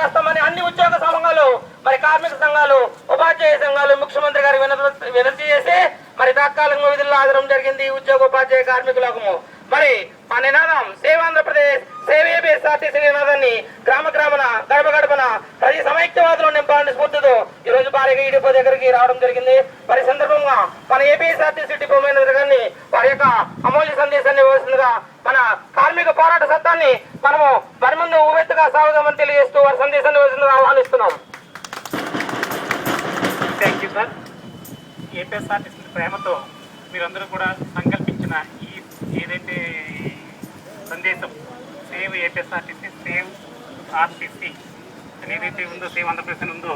చేస్తామని అన్ని ఉద్యోగ సంఘాలు మరి కార్మిక సంఘాలు ఉపాధ్యాయ సంఘాలు ముఖ్యమంత్రి గారి వినతి చేసి మరి తాత్కాలిక విధుల్లో ఆదరం జరిగింది ఉద్యోగ ఉపాధ్యాయ కార్మికులకు మరి మా నినాదం సేవ్ ఆంధ్రప్రదేశ్ సేవే బేసార్టీసీ నినాదాన్ని గ్రామ గ్రామన గడప గడపన ప్రతి సమైక్యవాదులు నింపాలని స్ఫూర్తితో ఈ రోజు భారీగా ఈ డిపో దగ్గరికి రావడం జరిగింది. మరి సందర్భంగా మన ఏపీఎస్ఆర్టీసీ డిపో మేనేజర్ గారిని వారి యొక్క అమూల్య సందేశాన్ని ఇవ్వాల్సిందిగా మన కార్మిక పోరాట సత్తాన్ని మనము మరి ముందు ఉవెత్తుగా సాగుదామని తెలియజేస్తూ వారి సందేశాన్ని ఆహ్వానిస్తున్నాం. థ్యాంక్ యూ సార్ ఏపీఎస్ఆర్టీసీ ప్రేమతో మీరందరూ కూడా సంకల్పించిన ఈ ఏదైతే సందేశం సేవ్ ఏపీఎస్ఆర్టీసీ సేవ్ ఆర్టీసీ అని ఏదైతే ఉందో సేవ్ ఆంధ్రప్రదేశ్ ఉందో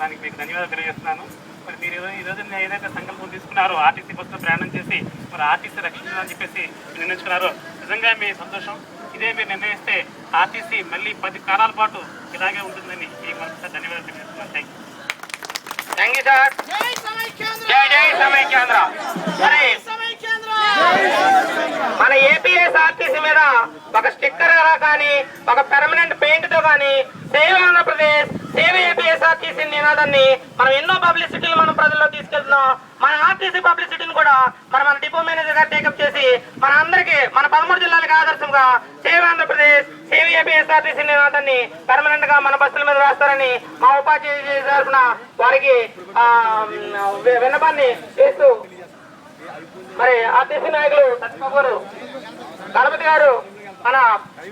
దానికి మీకు ధన్యవాదాలు తెలియజేస్తున్నాను. మరి మీరు ఈరోజు ఈరోజు ఏదైతే సంకల్పం తీసుకున్నారో ఆర్టీసీ బస్సులో ప్రయాణం చేసి మరి ఆర్టీసీ రక్షణ అని చెప్పేసి నిర్ణయించుకున్నారో నిజంగా మీ సంతోషం. ఇదే మీరు నిర్ణయిస్తే ఆర్టీసీ మళ్ళీ పది కాలాల పాటు ఇలాగే ఉంటుందని మీకు మరొకసారి ధన్యవాదాలు తెలియజేస్తున్నాను. Thank you thank you sir. జై జై సమైక్యాంధ్ర మన ఏపీఎస్ఆర్టీసీ మీద ఒక స్టిక్కర్ కానీ ఒక పెర్మనెంట్ పెయింట్తో కానీ సేవ్ ఆంధ్రప్రదేశ్ సేవ్ ఏపీఎస్ఆర్టీసీ నినాదాన్ని మనం ఎన్నో పబ్లిసిటీలు మనం ప్రజల్లో తీసుకెళ్తున్నాం. మన ఆర్టీసీ పబ్లిసిటీని కూడా మన మన డిపో మేనేజర్ గారు టేకప్ చేసి మన అందరికీ మన పదమూడు జిల్లాలకు ఆదర్శంగా సేవ్ ఆంధ్రప్రదేశ్ సేవ్ ఏపీఎస్ఆర్టీసీ నినాదాన్ని పర్మనెంట్గా మన బస్సుల మీద రాస్తారని మా ఉపాధ్యాయ తరఫున వారికి విన్నపాన్ని చేస్తూ మరి ఆర్టీసీ నాయకులు సత్యబాబు గారు గణపతి గారు మన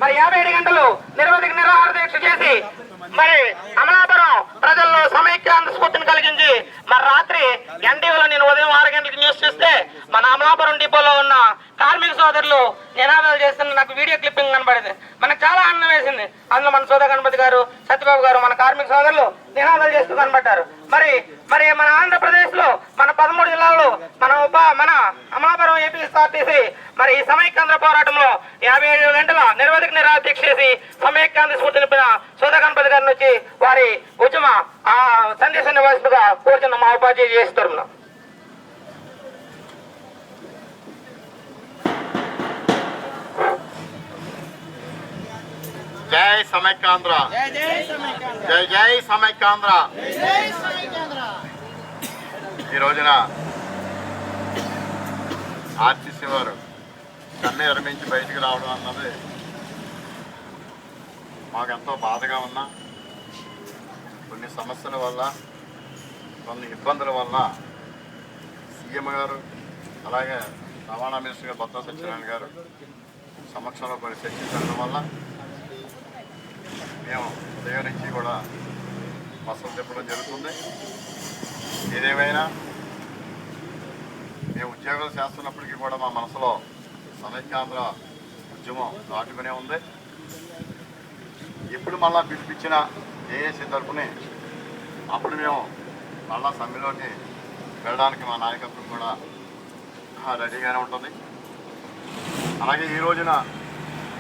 మరి యాభై ఏడు గంటలు నిరవధిక నిరాహార దీక్ష చేసి మరి అమలాపురం ప్రజల్లో సమైక్యాంత స్ఫూర్తిని కలిగించి మరి రాత్రి ఎన్టీవీలో నేను ఉదయం ఆరు గంటలకు న్యూస్ చూస్తే మన అమలాపురం డిపోలో ఉన్న కార్మిక సోదరులు నినాదాలు చేస్తున్న నాకు వీడియో క్లిప్పింగ్ కనబడింది. మనకు చాలా ఆనందం వేసింది. అందులో మన సోదర గణపతి గారు సత్యబాబు గారు మన కార్మిక సోదరులు నినాదాలు చేస్తూ కనబడ్డారు. మరి మరి మన ఆంధ్రప్రదేశ్లో మన పదమూడు జిల్లాల్లో మన ఉప మన ఏపీఎస్ఆర్టీసీ మరి ఈ సమైక్యాంధ్ర పోరాటంలో యాభై ఏడు గంటల నిరవధిక నిరాహార దీక్ష చేసి సమైక్యాంధ్ర స్ఫూర్తి నింపిన సోదా గణపతి గారిని వచ్చి వారి ఉద్యమ ఆ సందేశాన్ని ఇవ్వాల్సిందిగా కోరుతున్న మా ఉపాధ్యాయ చేసి తరపున. జై సమైక్యాంధ్ర. జై జై సమైక్యాంధ్ర. ఈ రోజున ఆర్టీసీ వారు కన్ను ఎరమించి బయటికి రావడం అన్నది మాకెంతో బాధగా ఉన్నా. కొన్ని సమస్యల వల్ల కొన్ని ఇబ్బందుల వల్ల సీఎం గారు అలాగే రవాణా మినిస్టర్ గారు బొత్స సత్యనారాయణ గారు సమక్షంలో కొన్ని చర్చించడం వల్ల మేము ఉదయం నుంచి కూడా బస్సులు తిప్పడం జరుగుతుంది. ఏదేమైనా మేము ఉద్యోగాలు చేస్తున్నప్పటికీ కూడా మా మనసులో సమైక్యాంధ్ర ఉద్యమం దాటుకునే ఉంది. ఎప్పుడు మళ్ళా పిలిపించిన ఏఏసీ తరఫుని అప్పుడు మేము మళ్ళా సమ్మెలోకి వెళ్ళడానికి మా నాయకత్వం కూడా రెడీగానే ఉంటుంది. అలాగే ఈ రోజున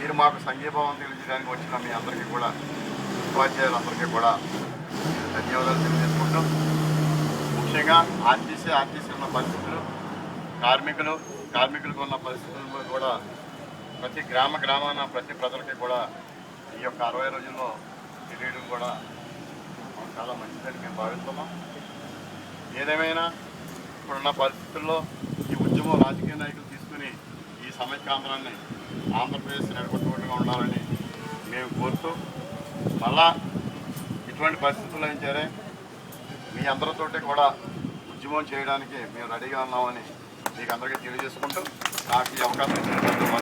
మీరు మాకు సంఘీభావం తెలియజేయడానికి వచ్చిన మీ అందరికీ కూడా ఉపాధ్యాయులందరికీ కూడా ధన్యవాదాలు తెలియజేసుకుంటాం ముఖ్యంగా ఆర్టీసీ ఆర్టీసీ ఉన్న పరిస్థితులు కార్మికులు కార్మికులకు ఉన్న పరిస్థితులను కూడా ప్రతి గ్రామ గ్రామాన ప్రతి ప్రజలకి కూడా ఈ యొక్క అరవై రోజుల్లో తెలియడం కూడా చాలా మంచిదని మేము భావిస్తున్నాం. ఏదేమైనా ఇప్పుడున్న పరిస్థితుల్లో ఈ ఉద్యమం రాజకీయ నాయకులు తీసుకుని ఈ సమైక్యాంధ్రాన్ని ఆంధ్రప్రదేశ్ నిలబెట్టుకుంటూ ఉండాలని మేము కోరుతూ మళ్ళా ఇటువంటి పరిస్థితుల్లో ఏం సరే మీ అందరితోటి కూడా ఉద్యమం చేయడానికి మేము రెడీగా ఉన్నామని మీకు అందరికీ తెలియజేసుకుంటూ నాకు ఈ అవకాశం ఇచ్చినందుకు